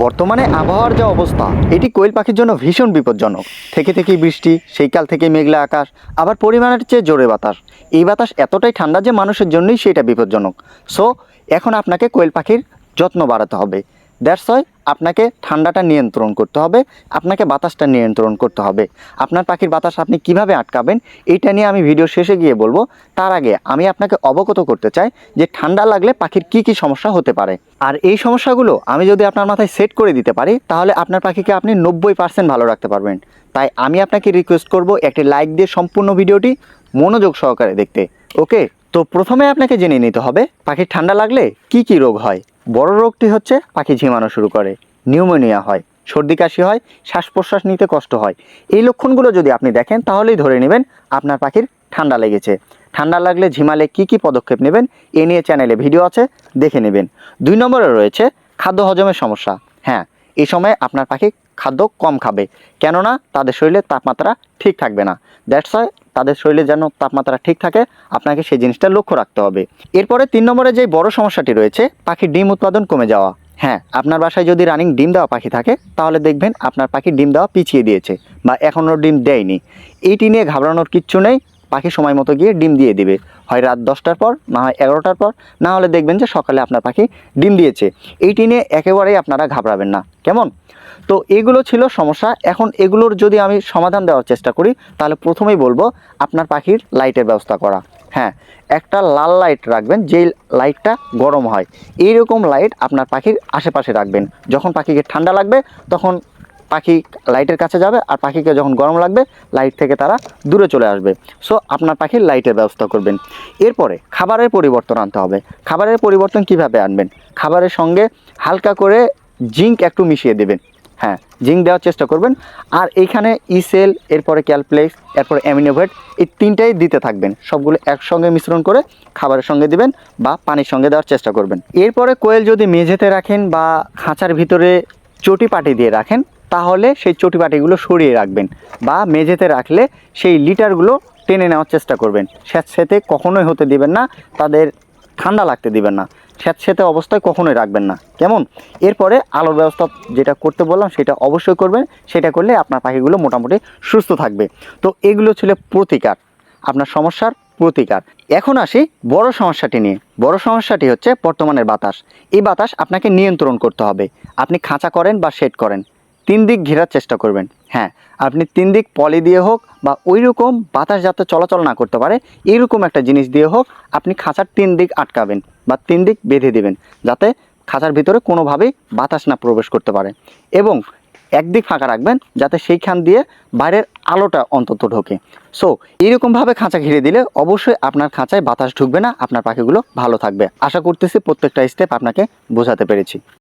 বর্তমানে আবহাওয়ার যা অবস্থা, এটি কোয়েল পাখির জন্য ভীষণ বিপজ্জনক। থেকে থেকেই বৃষ্টি, সেই কাল থেকে মেঘলা আকাশ, আবার পরিমাণের চেয়ে জোরে বাতাস। এই বাতাস এতটাই ঠান্ডা যে মানুষের জন্যই সেটা বিপজ্জনক। সো এখন আপনাকে কোয়েল পাখির যত্ন বাড়াতে হবে। দ্যাটস ওয়াই আপনাকে ঠান্ডাটা নিয়ন্ত্রণ করতে হবে, আপনাকে বাতাসটা নিয়ন্ত্রণ করতে হবে। আপনার পাখির বাতাস আপনি কীভাবে আটকাবেন, এইটা নিয়ে আমি ভিডিও শেষে গিয়ে বলব। তার আগে আমি আপনাকে অবগত করতে চাই যে ঠান্ডা লাগলে পাখির কি কি সমস্যা হতে পারে। আর এই সমস্যাগুলো আমি যদি আপনার মাথায় সেট করে দিতে পারি, তাহলে আপনার পাখিকে আপনি নব্বই পার্সেন্ট ভালো রাখতে পারবেন। তাই আমি আপনাকে রিকোয়েস্ট করব একটি লাইক দিয়ে সম্পূর্ণ ভিডিওটি মনোযোগ সহকারে দেখতে। ওকে তো প্রথমে আপনাকে জেনে নিতে হবে, পাখির ঠান্ডা লাগলে কি কি রোগ হয়। বড় রোগটি হচ্ছে পাখি ঝিমানো শুরু করে, নিউমোনিয়া হয়, সর্দি কাশি হয় শ্বাস প্রশ্বাস নিতে কষ্ট হয়। এই লক্ষণগুলো যদি আপনি দেখেন, তাহলেই ধরে নেবেন আপনার পাখির ঠান্ডা লেগেছে। ঠান্ডা লাগলে ঝিমালে কি কি পদক্ষেপ নেবেন, এ নিয়ে চ্যানেলে ভিডিও আছে, দেখে নেবেন। দুই নম্বরে রয়েছে খাদ্য হজমের সমস্যা। হ্যাঁ এই সময় আপনার পাখি খাদ্য কম খাবে, কেননা তাদের শরীরে তাপমাত্রা ঠিক থাকবে না। দ্যাটস ওয়াই তাদের শরীরে যেন তাপমাত্রা ঠিক থাকে, আপনাকে সেই জিনিসটা লক্ষ্য রাখতে হবে। এরপরে তিন নম্বরে যে বড় সমস্যাটি রয়েছে, পাখির ডিম উৎপাদন কমে যাওয়া। হ্যাঁ আপনার বাসায় যদি রানিং ডিম দেওয়া পাখি থাকে, তাহলে দেখবেন আপনার পাখি ডিম দেওয়া পিছিয়ে দিয়েছে বা এখনও ডিম দেয়নি। এইটি নিয়ে ঘাবড়ানোর কিচ্ছু নেই পাখি সময় মতো গিয়ে ডিম দিয়ে দিবে। হয় রাত দশটার পর, না হয় এগারোটার পর, না হলে দেখবেন যে সকালে আপনার পাখি ডিম দিয়েছে। এইটি নিয়ে একেবারেই আপনারা ঘাবড়াবেন না। কেমন? তো এগুলো ছিল সমস্যা। এখন এগুলোর যদি আমি সমাধান দেওয়ার চেষ্টা করি, তাহলে প্রথমেই বলব আপনার পাখির লাইটের ব্যবস্থা করা। হ্যাঁ একটা লাল লাইট রাখবেন, যেই লাইটটা গরম হয়। এইরকম লাইট আপনার পাখির আশেপাশে রাখবেন। যখন পাখিকে ঠান্ডা লাগবে, তখন পাখি লাইটের কাছে যাবে আর পাখিকে যখন গরম লাগবে লাইট থেকে তারা দূরে চলে আসবে। সো আপনার পাখির লাইটের ব্যবস্থা করবেন। এরপরে খাবারের পরিবর্তন আনতে হবে। খাবারের পরিবর্তন কীভাবে আনবেন? খাবারের সঙ্গে হালকা করে জিঙ্ক একটু মিশিয়ে দেবেন। হ্যাঁ জিঙ্ক দেওয়ার চেষ্টা করবেন। আর এইখানে ইসেল এরপরে ক্যালপ্লেক্স এরপরে অ্যামিনোভেট এই তিনটাই দিতে থাকবেন। সবগুলো একসঙ্গে মিশ্রণ করে খাবারের সঙ্গে দিবেন বা পানির সঙ্গে দেওয়ার চেষ্টা করবেন। এরপরে কোয়েল যদি মেঝেতে রাখেন বা খাঁচার ভিতরে চটি পাটি দিয়ে রাখেন তাহলে সেই চটি পাটিগুলো সরিয়ে রাখবেন বা মেঝেতে রাখলে সেই লিটারগুলো টেনে নেওয়ার চেষ্টা করবেন। স্যাঁতস্যাঁতে কখনোই হতে দিবেন না, তাদের ঠান্ডা লাগতে দিবেন না। স্যাঁতস্যাঁতে অবস্থায় কখনোই রাখবেন না। কেমন? এরপরে আলোর ব্যবস্থা যেটা করতে বললাম সেটা অবশ্যই করবেন। সেটা করলে আপনার পাখিগুলো মোটামুটি সুস্থ থাকবে। তো এগুলো ছিল প্রতিকার, আপনার সমস্যার প্রতিকার। এখন আসি বড় সমস্যাটি নিয়ে। বড় সমস্যাটি হচ্ছে বর্তমানের বাতাস। এই বাতাস আপনাকে নিয়ন্ত্রণ করতে হবে। আপনি খাঁচা করেন বা শেড করেন। তিন দিক ঘেরার চেষ্টা করবেন। হ্যাঁ আপনি তিন দিক পলি দিয়ে হোক বা ওই রকম বাতাস যাতে চলাচল না করতে পারে এইরকম একটা জিনিস দিয়ে হোক, আপনি খাঁচার তিন দিক আটকাবেন বা তিন দিক বেঁধে দেবেন, যাতে খাঁচার ভিতরে কোনোভাবেই বাতাস না প্রবেশ করতে পারে। এবং একদিক ফাঁকা রাখবেন, যাতে সেইখান দিয়ে বাইরের আলোটা অন্তত ঢোকে। সো এইরকমভাবে খাঁচা ঘিরে দিলে অবশ্যই আপনার খাঁচায় বাতাস ঢুকবে না, আপনার পাখিগুলো ভালো থাকবে। আশা করতেছি প্রত্যেকটা স্টেপ আপনাকে বোঝাতে পেরেছি।